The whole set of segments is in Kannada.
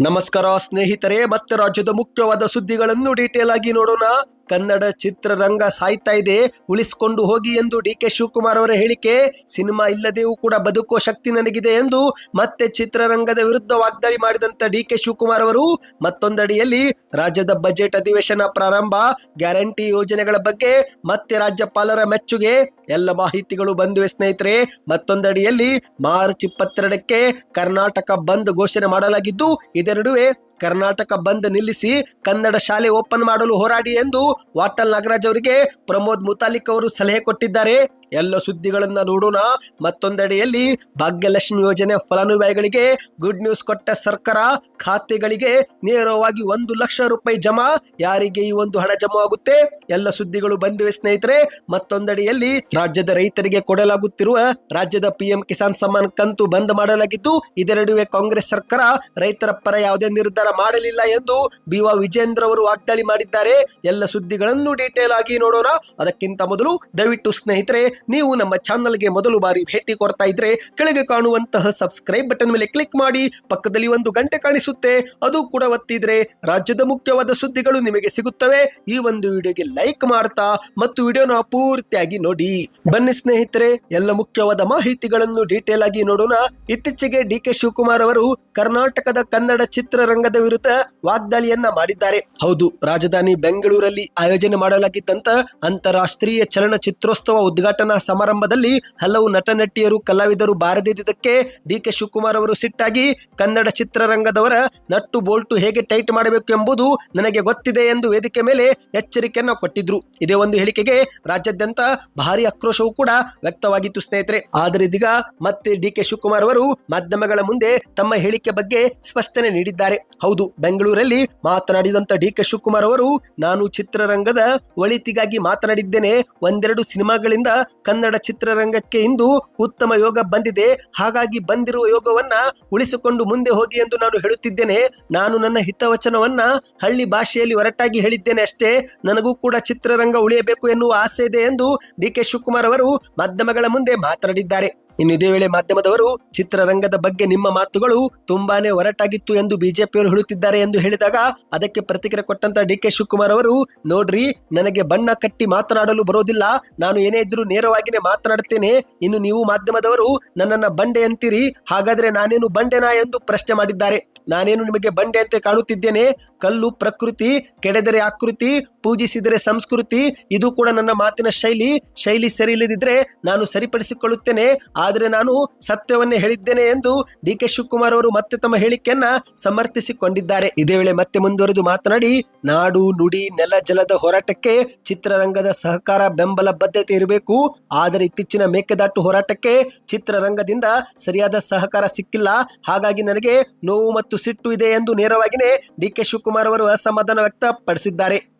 ನಮಸ್ಕಾರ ಸ್ನೇಹಿತರೆ ಮತ್ತೆ ರಾಜ್ಯದ ಮುಖ್ಯವಾದ ಸುದ್ದಿಗಳನ್ನು ಡೀಟೇಲ್ ಆಗಿ ನೋಡೋಣ. ಕನ್ನಡ ಚಿತ್ರರಂಗ ಸಾಯ್ತಾ ಇದೆ. ಉಳಿಸಿಕೊಂಡು ಹೋಗಿ ಎಂದು ಡಿ ಕೆ ಶಿವಕುಮಾರ್ ಅವರ ಹೇಳಿಕೆ. ಸಿನಿಮಾ ಇಲ್ಲದೆಯೂ ಕೂಡ ಬದುಕುವ ಶಕ್ತಿ ನನಗಿದೆ ಎಂದು ಮತ್ತೆ ಚಿತ್ರರಂಗದ ವಿರುದ್ಧ ವಾಗ್ದಾಳಿ ಮಾಡಿದಂತ ಡಿ ಕೆ ಶಿವಕುಮಾರ್ ಅವರು, ಮತ್ತೊಂದಡಿಯಲ್ಲಿ ರಾಜ್ಯದ ಬಜೆಟ್ ಅಧಿವೇಶನ ಪ್ರಾರಂಭ, ಗ್ಯಾರಂಟಿ ಯೋಜನೆಗಳ ಬಗ್ಗೆ ಮತ್ತೆ ರಾಜ್ಯಪಾಲರ ಮೆಚ್ಚುಗೆ. ಎಲ್ಲ ಮಾಹಿತಿಗಳು ಬಂದಿವೆ ಸ್ನೇಹಿತರೆ. ಮತ್ತೊಂದಡಿಯಲ್ಲಿ ಮಾರ್ಚ್ ಇಪ್ಪತ್ತೆರಡಕ್ಕೆ ಕರ್ನಾಟಕ ಬಂದ್ ಘೋಷಣೆ ಮಾಡಲಾಗಿದ್ದು, ಇದರ ನಡುವೆ ಕರ್ನಾಟಕ ಬಂದ್ ನಿಲ್ಲಿಸಿ ಕನ್ನಡ ಶಾಲೆ ಓಪನ್ ಮಾಡಲು ಹೋರಾಡಿ ಎಂದು ವಾಟಲ್ ನಾಗರಾಜ್ ಅವರಿಗೆ ಪ್ರಮೋದ್ ಮುತಾಲಿಕ್ ಅವರು ಸಲಹೆ ಕೊಟ್ಟಿದ್ದಾರೆ. ಎಲ್ಲ ಸುದ್ದಿಗಳನ್ನ ನೋಡೋಣ. ಮತ್ತೊಂದೆಡೆಯಲ್ಲಿ ಭಾಗ್ಯಲಕ್ಷ್ಮಿ ಯೋಜನೆ ಫಲಾನುಭವಿಗಳಿಗೆ ಗುಡ್ ನ್ಯೂಸ್ ಕೊಟ್ಟ ಸರ್ಕಾರ ಖಾತೆಗಳಿಗೆ ನೇರವಾಗಿ ಒಂದು ಲಕ್ಷ ರೂಪಾಯಿ ಜಮಾ. ಯಾರಿಗೆ ಈ ಒಂದು ಹಣ ಜಮಾ ಆಗುತ್ತೆ? ಎಲ್ಲ ಸುದ್ದಿಗಳು ಬಂದಿವೆ ಸ್ನೇಹಿತರೆ. ಮತ್ತೊಂದೆಡೆಯಲ್ಲಿ ರಾಜ್ಯದ ರೈತರಿಗೆ ಕೊಡಲಾಗುತ್ತಿರುವ ರಾಜ್ಯದ ಪಿಎಂ ಕಿಸಾನ್ ಸಮ್ಮಾನ್ ಕಂತು ಬಂದ್ ಮಾಡಲಾಗಿದ್ದು ಇದರ ನಡುವೆ ಕಾಂಗ್ರೆಸ್ ಸರ್ಕಾರ ರೈತರ ಪರ ಯಾವುದೇ ನಿರ್ಧಾರ ಮಾಡಲಿಲ್ಲ ಎಂದು ಬಿ ವಿಜೇಂದ್ರ ಅವರು ವಾಗ್ದಾಳಿ ಮಾಡಿದ್ದಾರೆ. ಎಲ್ಲ ಸುದ್ದಿಗಳನ್ನು ಡೀಟೇಲ್ ಆಗಿ ನೋಡೋಣ. ಅದಕ್ಕಿಂತ ಮೊದಲು ದಯವಿಟ್ಟು ಸ್ನೇಹಿತರೆ ನೀವು ನಮ್ಮ ಚಾನಲ್ಗೆ ಮೊದಲು ಬಾರಿ ಭೇಟಿ ಕೊಡ್ತಾ ಇದ್ರೆ ಕೆಳಗೆ ಕಾಣುವಂತಹ ಸಬ್ಸ್ಕ್ರೈಬ್ ಬಟನ್ ಮೇಲೆ ಕ್ಲಿಕ್ ಮಾಡಿ, ಪಕ್ಕದಲ್ಲಿ ಒಂದು ಗಂಟೆ ಕಾಣಿಸುತ್ತೆ, ಅದು ಕೂಡ ಒತ್ತಿದ್ರೆ ರಾಜ್ಯದ ಮುಖ್ಯವಾದ ಸುದ್ದಿಗಳು ನಿಮಗೆ ಸಿಗುತ್ತವೆ. ಈ ಒಂದು ವಿಡಿಯೋಗೆ ಲೈಕ್ ಮಾಡ್ತಾ ಮತ್ತು ವಿಡಿಯೋನ ಪೂರ್ತಿಯಾಗಿ ನೋಡಿ. ಬನ್ನಿ ಸ್ನೇಹಿತರೆ, ಎಲ್ಲ ಮುಖ್ಯವಾದ ಮಾಹಿತಿಗಳನ್ನು ಡೀಟೇಲ್ ಆಗಿ ನೋಡೋಣ. ಇತ್ತೀಚೆಗೆ ಡಿ ಕೆ ಶಿವಕುಮಾರ್ ಅವರು ಕರ್ನಾಟಕದ ಕನ್ನಡ ಚಿತ್ರರಂಗದ ವಿರುದ್ಧ ವಾಗ್ದಾಳಿಯನ್ನ ಮಾಡಿದ್ದಾರೆ. ಹೌದು, ರಾಜಧಾನಿ ಬೆಂಗಳೂರಲ್ಲಿ ಆಯೋಜನೆ ಮಾಡಲಾಗಿದ್ದಂತ ಅಂತಾರಾಷ್ಟ್ರೀಯ ಚಲನಚಿತ್ರೋತ್ಸವ ಉದ್ಘಾಟನಾ ಸಮಾರಂಭದಲ್ಲಿ ಹಲವು ನಟ ನಟಿಯರು ಕಲಾವಿದರು ಬಾರದಿದ್ದಕ್ಕೆ ಡಿ ಕೆ ಶಿವಕುಮಾರ್ ಅವರು ಸಿಟ್ಟಾಗಿ ಕನ್ನಡ ಚಿತ್ರರಂಗದವರ ನಟ್ಟು ಬೋಲ್ಟು ಹೇಗೆ ಟೈಟ್ ಮಾಡಬೇಕು ಎಂಬುದು ನನಗೆ ಗೊತ್ತಿದೆ ಎಂದು ವೇದಿಕೆ ಮೇಲೆ ಎಚ್ಚರಿಕೆಯನ್ನು ಕೊಟ್ಟಿದ್ರು. ಇದೇ ಒಂದು ಹೇಳಿಕೆಗೆ ರಾಜ್ಯಾದ್ಯಂತ ಭಾರಿ ಆಕ್ರೋಶವೂ ಕೂಡ ವ್ಯಕ್ತವಾಗಿತ್ತು ಸ್ನೇಹಿತರೆ. ಆದರೆ ಇದೀಗ ಮತ್ತೆ ಡಿ ಕೆ ಶಿವಕುಮಾರ್ ಅವರು ಮಾಧ್ಯಮಗಳ ಮುಂದೆ ತಮ್ಮ ಹೇಳಿಕೆ ಬಗ್ಗೆ ಸ್ಪಷ್ಟನೆ ನೀಡಿದ್ದಾರೆ. ಹೌದು, ಬೆಂಗಳೂರಲ್ಲಿ ಮಾತನಾಡಿದಂತ ಡಿ ಕೆ ಶಿವಕುಮಾರ್ ಅವರು, ನಾನು ಚಿತ್ರರಂಗದ ಒಳಿತಿಗಾಗಿ ಮಾತನಾಡಿದ್ದೇನೆ. ಒಂದೆರಡು ಸಿನಿಮಾಗಳಿಂದ ಕನ್ನಡ ಚಿತ್ರರಂಗಕ್ಕೆ ಇಂದು ಉತ್ತಮ ಯೋಗ ಬಂದಿದೆ. ಹಾಗಾಗಿ ಬಂದಿರುವ ಯೋಗವನ್ನ ಉಳಿಸಿಕೊಂಡು ಮುಂದೆ ಹೋಗಿ ಎಂದು ನಾನು ಹೇಳುತ್ತಿದ್ದೇನೆ. ನಾನು ನನ್ನ ಹಿತವಚನವನ್ನ ಹಳ್ಳಿ ಭಾಷೆಯಲ್ಲಿ ಹೊರಟಾಗಿ ಹೇಳಿದ್ದೇನೆ ಅಷ್ಟೇ. ನನಗೂ ಕೂಡ ಚಿತ್ರರಂಗ ಉಳಿಯಬೇಕು ಎನ್ನುವ ಆಸೆ ಇದೆ ಎಂದು ಡಿ ಕೆ ಶಿವಕುಮಾರ್ ಅವರು ಮಾಧ್ಯಮಗಳ ಮುಂದೆ ಮಾತನಾಡಿದ್ದಾರೆ. ಇನ್ನು ಇದೇ ವೇಳೆ ಮಾಧ್ಯಮದವರು ಚಿತ್ರರಂಗದ ಬಗ್ಗೆ ನಿಮ್ಮ ಮಾತುಗಳು ತುಂಬಾನೇ ಹೊರಟಾಗಿತ್ತು ಎಂದು ಬಿಜೆಪಿಯವರು ಹೇಳುತ್ತಿದ್ದಾರೆ ಎಂದು ಹೇಳಿದಾಗ ಅದಕ್ಕೆ ಪ್ರತಿಕ್ರಿಯೆ ಕೊಟ್ಟಂತ ಡಿ ಕೆ ಶಿವಕುಮಾರ್ ಅವರು, ನೋಡ್ರಿ, ನನಗೆ ಬಣ್ಣ ಕಟ್ಟಿ ಮಾತನಾಡಲು ಬರೋದಿಲ್ಲ, ನಾನು ಏನೇ ಇದ್ರೂ ನೇರವಾಗಿನೇ ಮಾತನಾಡುತ್ತೇನೆ, ಇನ್ನು ನೀವು ಮಾಧ್ಯಮದವರು ನನ್ನನ್ನ ಬಂಡೆ ಅಂತೀರಿ, ಹಾಗಾದ್ರೆ ನಾನೇನು ಬಂಡೆನಾ ಎಂದು ಪ್ರಶ್ನೆ ಮಾಡಿದ್ದಾರೆ. ನಾನೇನು ನಿಮಗೆ ಬಂಡೆ ಅಂತ ಕಾಣುತ್ತಿದ್ದೇನೆ? ಕಲ್ಲು, ಪ್ರಕೃತಿ, ಕೆಡೆದರೆ ಆಕೃತಿ, ಪೂಜಿಸಿದರೆ ಸಂಸ್ಕೃತಿ, ಇದು ಕೂಡ ನನ್ನ ಮಾತಿನ ಶೈಲಿ. ಶೈಲಿ ಸರಿ ಇಲ್ಲದಿದ್ರೆ ನಾನು ಸರಿಪಡಿಸಿಕೊಳ್ಳುತ್ತೇನೆ. ಆದರೆ ನಾನು ಸತ್ಯವನ್ನೇ ಹೇಳಿದ್ದೇನೆ ಎಂದು ಡಿ ಕೆ ಶಿವಕುಮಾರ್ ಅವರು ಮತ್ತೆ ತಮ್ಮ ಹೇಳಿಕೆಯನ್ನ ಸಮರ್ಥಿಸಿಕೊಂಡಿದ್ದಾರೆ. ಇದೇ ವೇಳೆ ಮತ್ತೆ ಮುಂದುವರೆದು ಮಾತನಾಡಿ, ನಾಡು, ನುಡಿ, ನೆಲ, ಜಲದ ಹೋರಾಟಕ್ಕೆ ಚಿತ್ರರಂಗದ ಸಹಕಾರ ಬೆಂಬಲ ಬದ್ಧತೆ ಇರಬೇಕು. ಆದರೆ ಇತ್ತೀಚಿನ ಮೇಕೆದಾಟು ಹೋರಾಟಕ್ಕೆ ಚಿತ್ರರಂಗದಿಂದ ಸರಿಯಾದ ಸಹಕಾರ ಸಿಕ್ಕಿಲ್ಲ. ಹಾಗಾಗಿ ನನಗೆ ನೋವು ಮತ್ತು ಸಿಟ್ಟು ಇದೆ ಎಂದು ನೇರವಾಗಿಯೇ ಡಿ ಕೆ ಶಿವಕುಮಾರ್ ಅವರು ಅಸಮಾಧಾನ ವ್ಯಕ್ತಪಡಿಸಿದ್ದಾರೆ.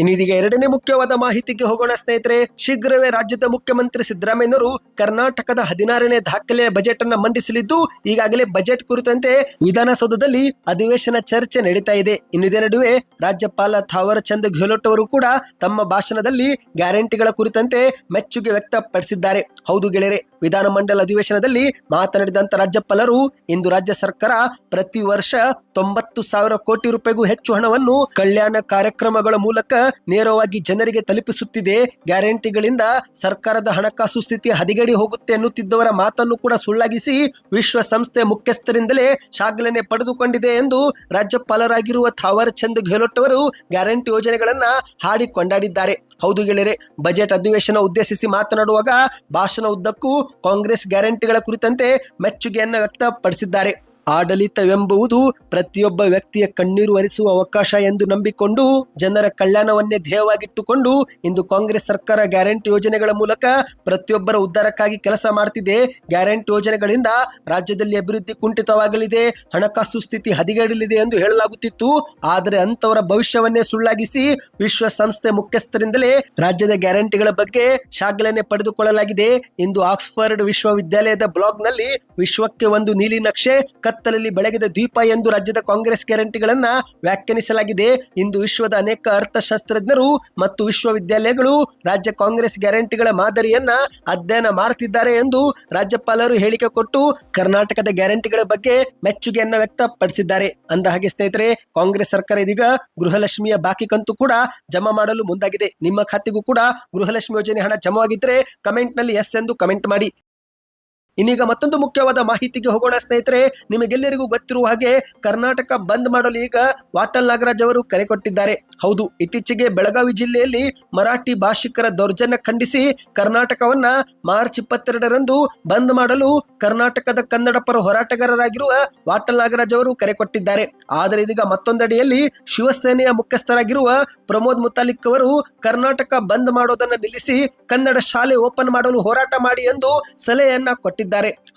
ಇನ್ನೀಗ ಎರಡನೇ ಮುಖ್ಯವಾದ ಮಾಹಿತಿಗೆ ಹೋಗೋಣ ಸ್ನೇಹಿತರೆ, ಶೀಘ್ರವೇ ರಾಜ್ಯದ ಮುಖ್ಯಮಂತ್ರಿ ಸಿದ್ದರಾಮಯ್ಯನವರು ಕರ್ನಾಟಕದ ಹದಿನಾರನೇ ದಾಖಲೆಯ ಬಜೆಟ್ ಅನ್ನ ಮಂಡಿಸಲಿದ್ದು, ಈಗಾಗಲೇ ಬಜೆಟ್ ಕುರಿತಂತೆ ವಿಧಾನಸೌಧದಲ್ಲಿ ಅಧಿವೇಶನ ಚರ್ಚೆ ನಡೀತಾ ಇದೆ. ಇನ್ನಿದೇ ನಡುವೆ ರಾಜ್ಯಪಾಲ ಥಾವರ್ ಚಂದ್ ಗೆಹ್ಲೋಟ್ ಅವರು ಕೂಡ ತಮ್ಮ ಭಾಷಣದಲ್ಲಿ ಗ್ಯಾರಂಟಿಗಳ ಕುರಿತಂತೆ ಮೆಚ್ಚುಗೆ ವ್ಯಕ್ತಪಡಿಸಿದ್ದಾರೆ. ಹೌದು ಗೆಳೆಯರೆ, ವಿಧಾನಮಂಡಲ ಅಧಿವೇಶನದಲ್ಲಿ ಮಾತನಾಡಿದಂತ ರಾಜ್ಯಪಾಲರು, ಇಂದು ರಾಜ್ಯ ಸರ್ಕಾರ ಪ್ರತಿ ವರ್ಷ ತೊಂಬತ್ತು ಸಾವಿರ ಕೋಟಿ ರೂಪಾಯಿಗೂ ಹೆಚ್ಚು ಹಣವನ್ನು ಕಲ್ಯಾಣ ಕಾರ್ಯಕ್ರಮಗಳ ಮೂಲಕ ನೇರವಾಗಿ ಜನರಿಗೆ ತಲುಪಿಸುತ್ತಿದೆ. ಗ್ಯಾರಂಟಿಗಳಿಂದ ಸರ್ಕಾರದ ಹಣಕಾಸು ಸ್ಥಿತಿ ಹದಿಗಡಿ ಹೋಗುತ್ತೆ ಎನ್ನುತ್ತಿದ್ದವರ ಮಾತನ್ನು ಕೂಡ ಸುಳ್ಳಾಗಿಸಿ ವಿಶ್ವಸಂಸ್ಥೆ ಮುಖ್ಯಸ್ಥರಿಂದಲೇ ಶಾಗ್ಲನೆ ಪಡೆದುಕೊಂಡಿದೆ ಎಂದು ರಾಜ್ಯಪಾಲರಾಗಿರುವ ಥಾವರ್ ಚಂದ್ ಗೆಹ್ಲೋಟ್ ಅವರು ಗ್ಯಾರಂಟಿ ಯೋಜನೆಗಳನ್ನ ಹಾಡಿ ಕೊಂಡಾಡಿದ್ದಾರೆ. ಹೌದು ಗೆಳೆಯರೆ, ಬಜೆಟ್ ಅಧಿವೇಶನ ಉದ್ದೇಶಿಸಿ ಮಾತನಾಡುವಾಗ ಭಾಷಣ ಉದ್ದಕ್ಕೂ ಕಾಂಗ್ರೆಸ್ ಗ್ಯಾರಂಟಿಗಳ ಕುರಿತಂತೆ ಮೆಚ್ಚುಗೆಯನ್ನು ವ್ಯಕ್ತಪಡಿಸಿದ್ದಾರೆ. ಆಡಳಿತವೆಂಬುದು ಪ್ರತಿಯೊಬ್ಬ ವ್ಯಕ್ತಿಯ ಕಣ್ಣೀರು ಹರಿಸುವ ಅವಕಾಶ ಎಂದು ನಂಬಿಕೊಂಡು ಜನರ ಕಲ್ಯಾಣವನ್ನೇ ಧ್ಯೇಯವಾಗಿಟ್ಟುಕೊಂಡು ಇಂದು ಕಾಂಗ್ರೆಸ್ ಸರ್ಕಾರ ಗ್ಯಾರಂಟಿ ಯೋಜನೆಗಳ ಮೂಲಕ ಪ್ರತಿಯೊಬ್ಬರ ಉದ್ಧಾರಕ್ಕಾಗಿ ಕೆಲಸ ಮಾಡ್ತಿದೆ. ಗ್ಯಾರಂಟಿ ಯೋಜನೆಗಳಿಂದ ರಾಜ್ಯದಲ್ಲಿ ಅಭಿವೃದ್ಧಿ ಕುಂಠಿತವಾಗಲಿದೆ. ಹಣಕಾಸು ಸ್ಥಿತಿ ಹದಿಗೆಡಲಿದೆ ಎಂದು ಹೇಳಲಾಗುತ್ತಿತ್ತು. ಆದರೆ ಅಂತವರ ಭವಿಷ್ಯವನ್ನೇ ಸುಳ್ಳಾಗಿಸಿ ವಿಶ್ವಸಂಸ್ಥೆ ಮುಖ್ಯಸ್ಥರಿಂದಲೇ ರಾಜ್ಯದ ಗ್ಯಾರಂಟಿಗಳ ಬಗ್ಗೆ ಶಾಗ್ಲನೆ ಪಡೆದುಕೊಳ್ಳಲಾಗಿದೆ. ಇಂದು ಆಕ್ಸ್ಫರ್ಡ್ ವಿಶ್ವವಿದ್ಯಾಲಯದ ಬ್ಲಾಗ್ನಲ್ಲಿ ವಿಶ್ವಕ್ಕೆ ಒಂದು ನೀಲಿ ನಕ್ಷೆ ಕತ್ತಲಲ್ಲಿ ಬೆಳಗಿದ ದ್ವೀಪ ಎಂದು ರಾಜ್ಯದ ಕಾಂಗ್ರೆಸ್ ಗ್ಯಾರಂಟಿಗಳನ್ನ ವ್ಯಾಖ್ಯಾನಿಸಲಾಗಿದೆ. ಇಂದು ವಿಶ್ವದ ಅನೇಕ ಅರ್ಥಶಾಸ್ತ್ರಜ್ಞರು ಮತ್ತು ವಿಶ್ವವಿದ್ಯಾಲಯಗಳು ರಾಜ್ಯ ಕಾಂಗ್ರೆಸ್ ಗ್ಯಾರಂಟಿಗಳ ಮಾದರಿಯನ್ನ ಅಧ್ಯಯನ ಮಾಡುತ್ತಿದ್ದಾರೆ ಎಂದು ರಾಜ್ಯಪಾಲರು ಹೇಳಿಕೆ ಕೊಟ್ಟು ಕರ್ನಾಟಕದ ಗ್ಯಾರಂಟಿಗಳ ಬಗ್ಗೆ ಮೆಚ್ಚುಗೆಯನ್ನ ವ್ಯಕ್ತಪಡಿಸಿದ್ದಾರೆ. ಅಂದ ಹಾಗೆ ಸ್ನೇಹಿತರೆ, ಕಾಂಗ್ರೆಸ್ ಸರ್ಕಾರ ಇದೀಗ ಗೃಹಲಕ್ಷ್ಮಿಯ ಬಾಕಿ ಕಂತು ಕೂಡ ಜಮಾ ಮಾಡಲು ಮುಂದಾಗಿದೆ. ನಿಮ್ಮ ಖಾತೆಗೂ ಕೂಡ ಗೃಹಲಕ್ಷ್ಮಿ ಯೋಜನೆ ಹಣ ಜಮಾವಾಗಿದ್ದರೆ ಕಮೆಂಟ್ನಲ್ಲಿ ಎಸ್ ಎಂದು ಕಮೆಂಟ್ ಮಾಡಿ. ಇನ್ನೀಗ ಮತ್ತೊಂದು ಮುಖ್ಯವಾದ ಮಾಹಿತಿಗೆ ಹೋಗೋಣ ಸ್ನೇಹಿತರೆ, ನಿಮಗೆಲ್ಲರಿಗೂ ಗೊತ್ತಿರುವ ಹಾಗೆ ಕರ್ನಾಟಕ ಬಂದ್ ಮಾಡಲು ಈಗ ವಾಟಲ್ ನಾಗರಾಜ್ ಅವರು ಕರೆ ಕೊಟ್ಟಿದ್ದಾರೆ. ಹೌದು, ಇತ್ತೀಚೆಗೆ ಬೆಳಗಾವಿ ಜಿಲ್ಲೆಯಲ್ಲಿ ಮರಾಠಿ ಭಾಷಿಕರ ದೌರ್ಜನ್ಯ ಖಂಡಿಸಿ ಕರ್ನಾಟಕವನ್ನ ಮಾರ್ಚ್ ಇಪ್ಪತ್ತೆರಡರಂದು ಬಂದ್ ಮಾಡಲು ಕರ್ನಾಟಕದ ಕನ್ನಡ ಪರ ಹೋರಾಟಗಾರರಾಗಿರುವ ವಾಟಲ್ ನಾಗರಾಜ್ ಅವರು ಕರೆ ಕೊಟ್ಟಿದ್ದಾರೆ. ಆದರೆ ಇದೀಗ ಮತ್ತೊಂದಡಿಯಲ್ಲಿ ಶಿವಸೇನೆಯ ಮುಖ್ಯಸ್ಥರಾಗಿರುವ ಪ್ರಮೋದ್ ಮುತಾಲಿಕ್ ಅವರು ಕರ್ನಾಟಕ ಬಂದ್ ಮಾಡೋದನ್ನ ನಿಲ್ಲಿಸಿ ಕನ್ನಡ ಶಾಲೆ ಓಪನ್ ಮಾಡಲು ಹೋರಾಟ ಮಾಡಿ ಎಂದು ಸಲಹೆಯನ್ನ ಕೊಟ್ಟಿದ್ದಾರೆ.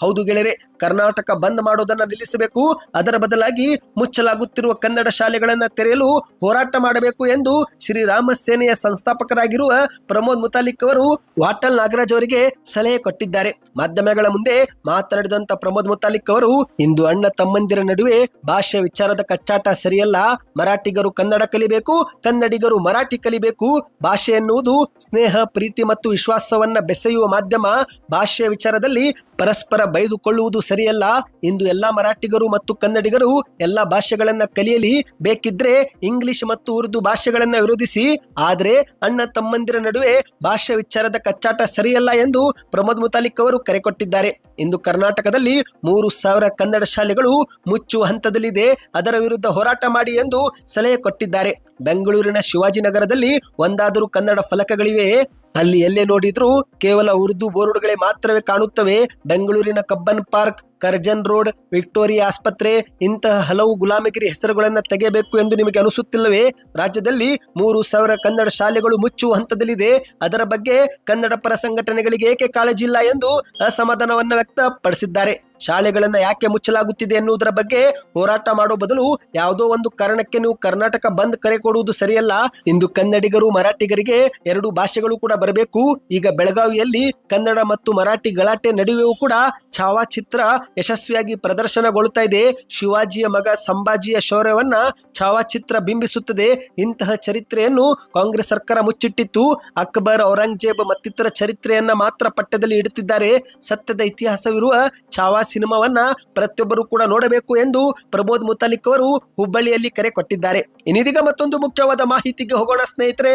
ಹೌದು ಗೆಳೆಯರೆ, ಕರ್ನಾಟಕ ಬಂದ್ ಮಾಡೋದನ್ನ ನಿಲ್ಲಿಸಬೇಕು. ಅದರ ಬದಲಾಗಿ ಮುಚ್ಚಲಾಗುತ್ತಿರುವ ಕನ್ನಡ ಶಾಲೆಗಳನ್ನ ತೆರೆಯಲು ಹೋರಾಟ ಮಾಡಬೇಕು ಎಂದು ಶ್ರೀರಾಮ ಸೇನೆಯ ಸಂಸ್ಥಾಪಕರಾಗಿರುವ ಪ್ರಮೋದ್ ಮುತಾಲಿಕ್ ಅವರು ವಾಟಲ್ ನಾಗರಾಜ್ ಅವರಿಗೆ ಸಲಹೆ ಕೊಟ್ಟಿದ್ದಾರೆ. ಮಾಧ್ಯಮಗಳ ಮುಂದೆ ಮಾತನಾಡಿದಂತ ಪ್ರಮೋದ್ ಮುತಾಲಿಕ್ ಅವರು, ಇಂದು ಅಣ್ಣ ತಮ್ಮಂದಿರ ನಡುವೆ ಭಾಷೆ ವಿಚಾರದ ಕಚ್ಚಾಟ ಸರಿಯಲ್ಲ. ಮರಾಠಿಗರು ಕನ್ನಡ ಕಲಿಬೇಕು, ಕನ್ನಡಿಗರು ಮರಾಠಿ ಕಲಿಬೇಕು. ಭಾಷೆ ಎನ್ನುವುದು ಸ್ನೇಹ, ಪ್ರೀತಿ ಮತ್ತು ವಿಶ್ವಾಸವನ್ನ ಬೆಸೆಯುವ ಮಾಧ್ಯಮ. ಭಾಷೆಯ ವಿಚಾರದಲ್ಲಿ ಪರಸ್ಪರ ಬೈದುಕೊಳ್ಳುವುದು ಸರಿಯಲ್ಲ. ಇಂದು ಎಲ್ಲ ಮರಾಠಿಗರು ಮತ್ತು ಕನ್ನಡಿಗರು ಎಲ್ಲ ಭಾಷೆಗಳನ್ನ ಕಲಿಯಲಿ. ಬೇಕಿದ್ರೆ ಇಂಗ್ಲಿಷ್ ಮತ್ತು ಉರ್ದು ಭಾಷೆಗಳನ್ನ ವಿರೋಧಿಸಿ. ಆದರೆ ಅಣ್ಣ ತಮ್ಮಂದಿರ ನಡುವೆ ಭಾಷೆ ವಿಚಾರದ ಕಚ್ಚಾಟ ಸರಿಯಲ್ಲ ಎಂದು ಪ್ರಮೋದ್ ಮುತಾಲಿಕ್ ಅವರು ಕರೆ ಕೊಟ್ಟಿದ್ದಾರೆ. ಇಂದು ಕರ್ನಾಟಕದಲ್ಲಿ ಮೂರು ಸಾವಿರ ಕನ್ನಡ ಶಾಲೆಗಳು ಮುಚ್ಚುವ ಹಂತದಲ್ಲಿದೆ. ಅದರ ವಿರುದ್ಧ ಹೋರಾಟ ಮಾಡಿ ಎಂದು ಸಲಹೆ ಕೊಟ್ಟಿದ್ದಾರೆ. ಬೆಂಗಳೂರಿನ ಶಿವಾಜಿನಗರದಲ್ಲಿ ಒಂದಾದರೂ ಕನ್ನಡ ಫಲಕಗಳಿವೆ ಅಲ್ಲಿ ಎಲ್ಲೇ ನೋಡಿದ್ರೂ ಕೇವಲ ಉರ್ದು ಬೋರ್ಡ್ಗಳೇ ಮಾತ್ರವೇ ಕಾಣುತ್ತವೆ. ಬೆಂಗಳೂರಿನ Cubbon park, Curzon road, Victoria ಆಸ್ಪತ್ರೆ ಇಂತಹ ಹಲವು ಗುಲಾಮಗಿರಿ ಹೆಸರುಗಳನ್ನು ತೆಗೆಯಬೇಕು ಎಂದು ನಿಮಗೆ ಅನಿಸುತ್ತಿಲ್ಲವೇ? ರಾಜ್ಯದಲ್ಲಿ ಮೂರು ಸಾವಿರ ಕನ್ನಡ ಶಾಲೆಗಳು ಮುಚ್ಚುವ ಹಂತದಲ್ಲಿದೆ. ಅದರ ಬಗ್ಗೆ ಕನ್ನಡ ಪರ ಸಂಘಟನೆಗಳಿಗೆ ಏಕೆ ಕಾಳಜಿ ಇಲ್ಲ ಎಂದು ಅಸಮಾಧಾನವನ್ನು ವ್ಯಕ್ತಪಡಿಸಿದ್ದಾರೆ. ಶಾಲೆಗಳನ್ನ ಯಾಕೆ ಮುಚ್ಚಲಾಗುತ್ತಿದೆ ಎನ್ನುವುದರ ಬಗ್ಗೆ ಹೋರಾಟ ಮಾಡುವ ಬದಲು ಯಾವುದೋ ಒಂದು ಕಾರಣಕ್ಕೆ ನೀವು ಕರ್ನಾಟಕ ಬಂದ್ ಕರೆ ಕೊಡುವುದು ಸರಿಯಲ್ಲ. ಇಂದು ಕನ್ನಡಿಗರು, ಮರಾಠಿಗರಿಗೆ ಎರಡು ಭಾಷೆಗಳು ಕೂಡ ಬರಬೇಕು. ಈಗ ಬೆಳಗಾವಿಯಲ್ಲಿ ಕನ್ನಡ ಮತ್ತು ಮರಾಠಿ ಗಲಾಟೆ ನಡುವೆಯೂ ಕೂಡ ಛಾವಾಚಿತ್ರ ಯಶಸ್ವಿಯಾಗಿ ಪ್ರದರ್ಶನಗೊಳ್ಳುತ್ತಾ ಇದೆ. ಶಿವಾಜಿಯ ಮಗ ಸಂಭಾಜಿಯ ಶೌರ್ಯವನ್ನ ಛಾವಾಚಿತ್ರ ಬಿಂಬಿಸುತ್ತದೆ. ಇಂತಹ ಚರಿತ್ರೆಯನ್ನು ಕಾಂಗ್ರೆಸ್ ಸರ್ಕಾರ ಮುಚ್ಚಿಟ್ಟಿತ್ತು. ಅಕ್ಬರ್, ಔರಂಗಜೇಬ್ ಮತ್ತಿತರ ಚರಿತ್ರೆಯನ್ನ ಮಾತ್ರ ಪಠ್ಯದಲ್ಲಿ ಇಡುತ್ತಿದ್ದಾರೆ. ಸತ್ಯದ ಇತಿಹಾಸವಿರುವ ಛಾವಾ ಸಿನಿಮಾವನ್ನ ಪ್ರತಿಯೊಬ್ಬರು ಕೂಡ ನೋಡಬೇಕು ಎಂದು ಪ್ರಬೋದ್ ಮುತಾಲಿಕ್ ಅವರು ಹುಬ್ಬಳ್ಳಿಯಲ್ಲಿ ಕರೆ ಕೊಟ್ಟಿದ್ದಾರೆ. ಇನ್ನಿದೀಗ ಮತ್ತೊಂದು ಮುಖ್ಯವಾದ ಮಾಹಿತಿಗೆ ಹೋಗೋಣ ಸ್ನೇಹಿತರೆ.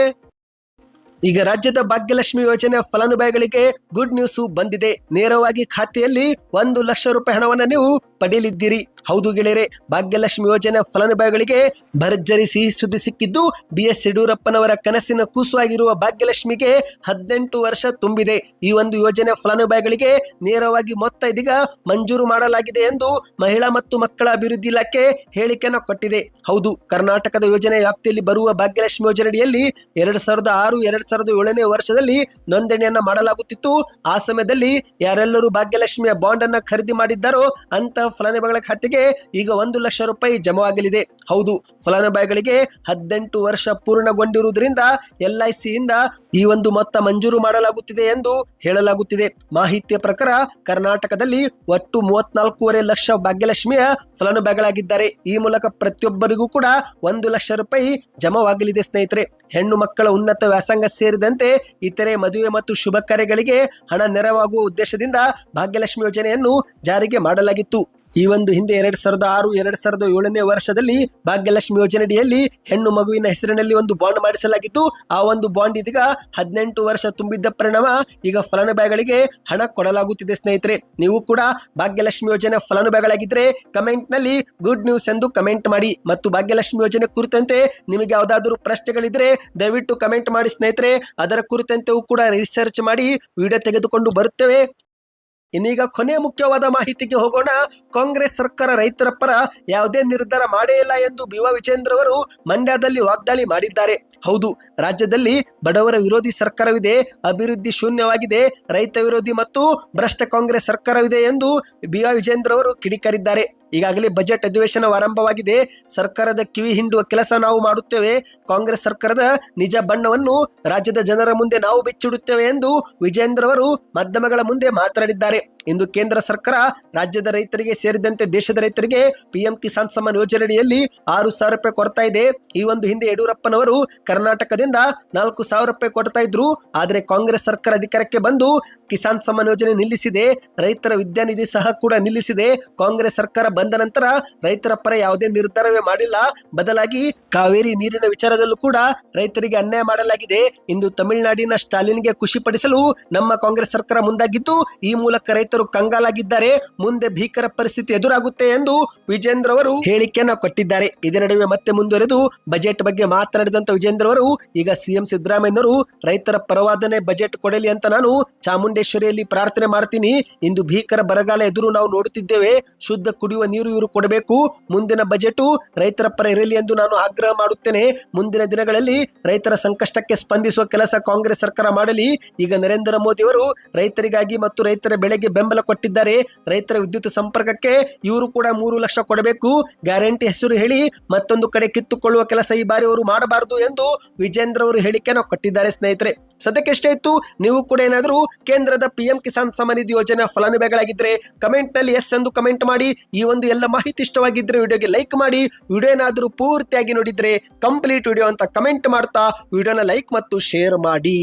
ಈಗ ರಾಜ್ಯದ ಭಾಗ್ಯಲಕ್ಷ್ಮಿ ಯೋಜನೆ ಫಲಾನುಭವಿಗಳಿಗೆ ಗುಡ್ ನ್ಯೂಸ್ ಬಂದಿದೆ. ನೇರವಾಗಿ ಖಾತೆಯಲ್ಲಿ ಒಂದು ಲಕ್ಷ ರೂಪಾಯಿ ಹಣವನ್ನು ನೀವು ಪಡೆಯಲಿದ್ದೀರಿ. ಹೌದು ಗೆಳೆಯರೆ, ಭಾಗ್ಯಲಕ್ಷ್ಮಿ ಯೋಜನೆ ಫಲಾನುಭವಿಗಳಿಗೆ ಭರ್ಜರಿ ಸಿಹಿ ಸುದ್ದಿ ಸಿಕ್ಕಿದ್ದು ಬಿ ಎಸ್ ಯಡಿಯೂರಪ್ಪನವರ ಕನಸಿನ ಕೂಸಾಗಿರುವ ಭಾಗ್ಯಲಕ್ಷ್ಮಿಗೆ ಹದಿನೆಂಟು ವರ್ಷ ತುಂಬಿದೆ. ಈ ಒಂದು ಯೋಜನೆ ಫಲಾನುಭವಿಗಳಿಗೆ ನೇರವಾಗಿ ಮೊತ್ತ ಇದೀಗ ಮಂಜೂರು ಮಾಡಲಾಗಿದೆ ಎಂದು ಮಹಿಳಾ ಮತ್ತು ಮಕ್ಕಳ ಅಭಿವೃದ್ಧಿ ಇಲಾಖೆ ಹೇಳಿಕೆಯನ್ನು ಕೊಟ್ಟಿದೆ. ಹೌದು, ಕರ್ನಾಟಕದ ಯೋಜನೆ ವ್ಯಾಪ್ತಿಯಲ್ಲಿ ಬರುವ ಭಾಗ್ಯಲಕ್ಷ್ಮಿ ಯೋಜನೆಯಡಿಯಲ್ಲಿ ಎರಡ್ ಸಾವಿರದ ಆರು, ಎರಡ್ ಸಾವಿರದ ಏಳನೇ ವರ್ಷದಲ್ಲಿ ನೋಂದಣಿಯನ್ನ ಮಾಡಲಾಗುತ್ತಿತ್ತು. ಆ ಸಮಯದಲ್ಲಿ ಯಾರೆಲ್ಲರೂ ಭಾಗ್ಯಲಕ್ಷ್ಮಿಯ ಬಾಂಡ್ ಅನ್ನ ಖರೀದಿ ಮಾಡಿದ್ದಾರೋ ಅಂತ ಫಲಾನುಭವಿಗಳ ಖಾತೆಗೆ ಈಗ ಒಂದು ಲಕ್ಷ ರೂಪಾಯಿ ಜಮವಾಗಲಿದೆ. ಹೌದು ಫಲಾನುಭವಿಗಳಿಗೆ ಹದಿನೆಂಟು ವರ್ಷ ಪೂರ್ಣಗೊಂಡಿರುವುದರಿಂದ ಎಲ್ ಐ ಸಿಯಿಂದ ಈ ಒಂದು ಮೊತ್ತ ಮಂಜೂರು ಮಾಡಲಾಗುತ್ತಿದೆ ಎಂದು ಹೇಳಲಾಗುತ್ತಿದೆ. ಮಾಹಿತಿಯ ಪ್ರಕಾರ ಕರ್ನಾಟಕದಲ್ಲಿ ಒಟ್ಟು ಮೂವತ್ನಾಲ್ಕೂವರೆ ಲಕ್ಷ ಭಾಗ್ಯಲಕ್ಷ್ಮಿಯ ಫಲಾನುಭವಿಗಳಾಗಿದ್ದಾರೆ ಈ ಮೂಲಕ ಪ್ರತಿಯೊಬ್ಬರಿಗೂ ಕೂಡ ಒಂದು ಲಕ್ಷ ರೂಪಾಯಿ ಜಮವಾಗಲಿದೆ ಸ್ನೇಹಿತರೆ. ಹೆಣ್ಣು ಮಕ್ಕಳ ಉನ್ನತ ವ್ಯಾಸಂಗ ಸೇರಿದಂತೆ ಇತರೆ ಮದುವೆ ಮತ್ತು ಶುಭ ಕಾರ್ಯಗಳಿಗೆ ಹಣ ನೆರವಾಗುವ ಉದ್ದೇಶದಿಂದ ಭಾಗ್ಯಲಕ್ಷ್ಮಿ ಯೋಜನೆಯನ್ನು ಜಾರಿಗೆ ಮಾಡಲಾಗಿತ್ತು. ಈ ಒಂದು ಹಿಂದೆ ಎರಡ್ ಸಾವಿರದ ಆರು, ಎರಡ್ ಸಾವಿರದ ಏಳನೇ ವರ್ಷದಲ್ಲಿ ಭಾಗ್ಯಲಕ್ಷ್ಮಿ ಯೋಜನೆಯಡಿಯಲ್ಲಿ ಹೆಣ್ಣು ಮಗುವಿನ ಹೆಸರಿನಲ್ಲಿ ಒಂದು ಬಾಂಡ್ ಮಾಡಿಸಲಾಗಿತ್ತು. ಆ ಒಂದು ಬಾಂಡ್ ಇದೀಗ ಹದಿನೆಂಟು ವರ್ಷ ತುಂಬಿದ್ದ ಪರಿಣಾಮ ಈಗ ಫಲಾನುಭವಿಗಳಿಗೆ ಹಣ ಕೊಡಲಾಗುತ್ತಿದೆ ಸ್ನೇಹಿತರೆ. ನೀವು ಕೂಡ ಭಾಗ್ಯಲಕ್ಷ್ಮಿ ಯೋಜನೆ ಫಲಾನುಭವಿಗಳಾಗಿದ್ರೆ ಕಮೆಂಟ್ನಲ್ಲಿ ಗುಡ್ ನ್ಯೂಸ್ ಎಂದು ಕಮೆಂಟ್ ಮಾಡಿ. ಮತ್ತು ಭಾಗ್ಯಲಕ್ಷ್ಮಿ ಯೋಜನೆ ಕುರಿತಂತೆ ನಿಮಗೆ ಯಾವುದಾದರೂ ಪ್ರಶ್ನೆಗಳಿದ್ರೆ ದಯವಿಟ್ಟು ಕಮೆಂಟ್ ಮಾಡಿ ಸ್ನೇಹಿತರೆ. ಅದರ ಕುರಿತಂತೆ ಕೂಡ ರಿಸರ್ಚ್ ಮಾಡಿ ವಿಡಿಯೋ ತೆಗೆದುಕೊಂಡು ಬರುತ್ತೇವೆ. ಇನ್ನೀಗ ಕೊನೆ ಮುಖ್ಯವಾದ ಮಾಹಿತಿಗೆ ಹೋಗೋಣ. ಕಾಂಗ್ರೆಸ್ ಸರ್ಕಾರ ರೈತರ ಪರ ಯಾವುದೇ ನಿರ್ಧಾರ ಮಾಡೇ ಇಲ್ಲ ಎಂದು ಬಿ ವಾ ವಿಜೇಂದ್ರ ಅವರು ಮಂಡ್ಯದಲ್ಲಿ ವಾಗ್ದಾಳಿ ಮಾಡಿದ್ದಾರೆ. ಹೌದು, ರಾಜ್ಯದಲ್ಲಿ ಬಡವರ ವಿರೋಧಿ ಸರ್ಕಾರವಿದೆ, ಅಭಿವೃದ್ಧಿ ಶೂನ್ಯವಾಗಿದೆ, ರೈತ ವಿರೋಧಿ ಮತ್ತು ಭ್ರಷ್ಟ ಕಾಂಗ್ರೆಸ್ ಸರ್ಕಾರವಿದೆ ಎಂದು ಬಿ ವಿಜೇಂದ್ರ ಅವರು ಕಿಡಿಕಾರಿದ್ದಾರೆ. ಈಗಾಗಲೇ ಬಜೆಟ್ ಅಧಿವೇಶನ ಆರಂಭವಾಗಿದೆ. ಸರ್ಕಾರದ ಕಿವಿ ಹಿಂಡುವ ಕೆಲಸ ನಾವು ಮಾಡುತ್ತೇವೆ. ಕಾಂಗ್ರೆಸ್ ಸರ್ಕಾರದ ನಿಜ ಬಣ್ಣವನ್ನು ರಾಜ್ಯದ ಜನರ ಮುಂದೆ ನಾವು ಬಿಚ್ಚಿಡುತ್ತೇವೆ ಎಂದು ವಿಜೇಂದ್ರ ಅವರು ಮಾಧ್ಯಮಗಳ ಮುಂದೆ ಮಾತನಾಡಿದ್ದಾರೆ. ಇಂದು ಕೇಂದ್ರ ಸರ್ಕಾರ ರಾಜ್ಯದ ರೈತರಿಗೆ ಸೇರಿದಂತೆ ದೇಶದ ರೈತರಿಗೆ ಪಿಎಂ ಕಿಸಾನ್ ಸಮ್ಮಾನ್ ಯೋಜನೆಯಡಿಯಲ್ಲಿ ಆರು ಸಾವಿರ ರೂಪಾಯಿ ಕೊಡ್ತಾ ಇದೆ. ಈ ಒಂದು ಹಿಂದೆ ಯಡಿಯೂರಪ್ಪನವರು ಕರ್ನಾಟಕದಿಂದ ನಾಲ್ಕು ಸಾವಿರ ರೂಪಾಯಿ ಕೊಡ್ತಾ ಇದ್ರು. ಆದರೆ ಕಾಂಗ್ರೆಸ್ ಸರ್ಕಾರ ಅಧಿಕಾರಕ್ಕೆ ಬಂದು ಕಿಸಾನ್ ಸಮ್ಮಾನ್ ಯೋಜನೆ ನಿಲ್ಲಿಸಿದೆ. ರೈತರ ವಿದ್ಯಾನಿಧಿ ಸಹ ಕೂಡ ನಿಲ್ಲಿಸಿದೆ. ಕಾಂಗ್ರೆಸ್ ಸರ್ಕಾರ ಬಂದ ನಂತರ ರೈತರ ಪರ ಯಾವುದೇ ನಿರ್ಧಾರವೇ ಮಾಡಿಲ್ಲ. ಬದಲಾಗಿ ಕಾವೇರಿ ನೀರಿನ ವಿಚಾರದಲ್ಲೂ ಕೂಡ ರೈತರಿಗೆ ಅನ್ಯಾಯ ಮಾಡಲಾಗಿದೆ. ಇಂದು ತಮಿಳುನಾಡಿನ ಸ್ಟಾಲಿನ್ಗೆ ಖುಷಿಪಡಿಸಲು ನಮ್ಮ ಕಾಂಗ್ರೆಸ್ ಸರ್ಕಾರ ಮುಂದಾಗಿದ್ದು, ಈ ಮೂಲಕ ರೈತರು ಕಂಗಾಲಾಗಿದ್ದಾರೆ. ಮುಂದೆ ಭೀಕರ ಪರಿಸ್ಥಿತಿ ಎದುರಾಗುತ್ತೆ ಎಂದು ವಿಜೇಂದ್ರ ಅವರು ಹೇಳಿಕೆಯನ್ನು ಕೊಟ್ಟಿದ್ದಾರೆ. ಇದೇ ನಡುವೆ ಮತ್ತೆ ಮುಂದುವರೆದು ಬಜೆಟ್ ಬಗ್ಗೆ ಮಾತನಾಡಿದಂತ ವಿಜೇಂದ್ರ ಅವರು, ಈಗ ಸಿಎಂ ಸಿದ್ದರಾಮಯ್ಯನವರು ರೈತರ ಪರವಾದನೆ ಬಜೆಟ್ ಕೊಡಲಿ ಅಂತ ನಾನು ಚಾಮುಂಡೇಶ್ವರಿಯಲ್ಲಿ ಪ್ರಾರ್ಥನೆ ಮಾಡ್ತೀನಿ. ಇಂದು ಭೀಕರ ಬರಗಾಲ ಎದುರು ನಾವು ನೋಡುತ್ತಿದ್ದೇವೆ. ಶುದ್ಧ ಕುಡಿಯುವ ನೀರು ಇವರು ಕೊಡಬೇಕು. ಮುಂದಿನ ಬಜೆಟ್ ರೈತರ ಪರ ಇರಲಿ ಎಂದು ನಾನು ಆಗ್ರಹ ಮಾಡುತ್ತೇನೆ. ಮುಂದಿನ ದಿನಗಳಲ್ಲಿ ರೈತರ ಸಂಕಷ್ಟಕ್ಕೆ ಸ್ಪಂದಿಸುವ ಕೆಲಸ ಕಾಂಗ್ರೆಸ್ ಸರ್ಕಾರ ಮಾಡಲಿ. ಈಗ ನರೇಂದ್ರ ಮೋದಿ ಅವರು ರೈತರಿಗಾಗಿ ಮತ್ತು ರೈತರ ಬೆಳೆಗೆ ಬೆಂಬಲ ಕೊಟ್ಟಿದ್ದಾರೆ. ರೈತರ ವಿದ್ಯುತ್ ಸಂಪರ್ಕಕ್ಕೆ ಇವರು ಕೂಡ ಮೂರು ಲಕ್ಷ ಕೊಡಬೇಕು. ಗ್ಯಾರಂಟಿ ಹೆಸರು ಹೇಳಿ ಮತ್ತೊಂದು ಕಡೆ ಕಿತ್ತುಕೊಳ್ಳುವ ಕೆಲಸ ಈ ಬಾರಿ ಅವರು ಮಾಡಬಾರದು ಎಂದು ವಿಜೇಂದ್ರ ಅವರು ಹೇಳಿಕೆಯನ್ನು ಕೊಟ್ಟಿದ್ದಾರೆ ಸ್ನೇಹಿತರೆ. ಸದ್ಯಕ್ಕೆ ಇತ್ತು, ನೀವು ಕೂಡ ಏನಾದರೂ ಕೇಂದ್ರದ ಪಿಎಂ ಕಿಸಾನ್ ಸಮನಿಧಿ ನಿಧಿ ಯೋಜನೆ ಫಲಾನುಭವಿಗಳಾಗಿದ್ದರೆ ಕಮೆಂಟ್ನಲ್ಲಿ ಎಸ್ ಎಂದು ಕಮೆಂಟ್ ಮಾಡಿ. ಈ ಒಂದು ಎಲ್ಲ ಮಾಹಿತಿ ಇಷ್ಟವಾಗಿದ್ರೆ ವಿಡಿಯೋಗೆ ಲೈಕ್ ಮಾಡಿ, ವಿಡಿಯೋ ಏನಾದರೂ ಪೂರ್ತಿಯಾಗಿ ನೋಡಿದ್ರೆ ಕಂಪ್ಲೀಟ್ ವಿಡಿಯೋ ಅಂತ ಕಮೆಂಟ್ ಮಾಡ್ತಾ, ವಿಡಿಯೋನ ಲೈಕ್ ಮತ್ತು ಶೇರ್ ಮಾಡಿ.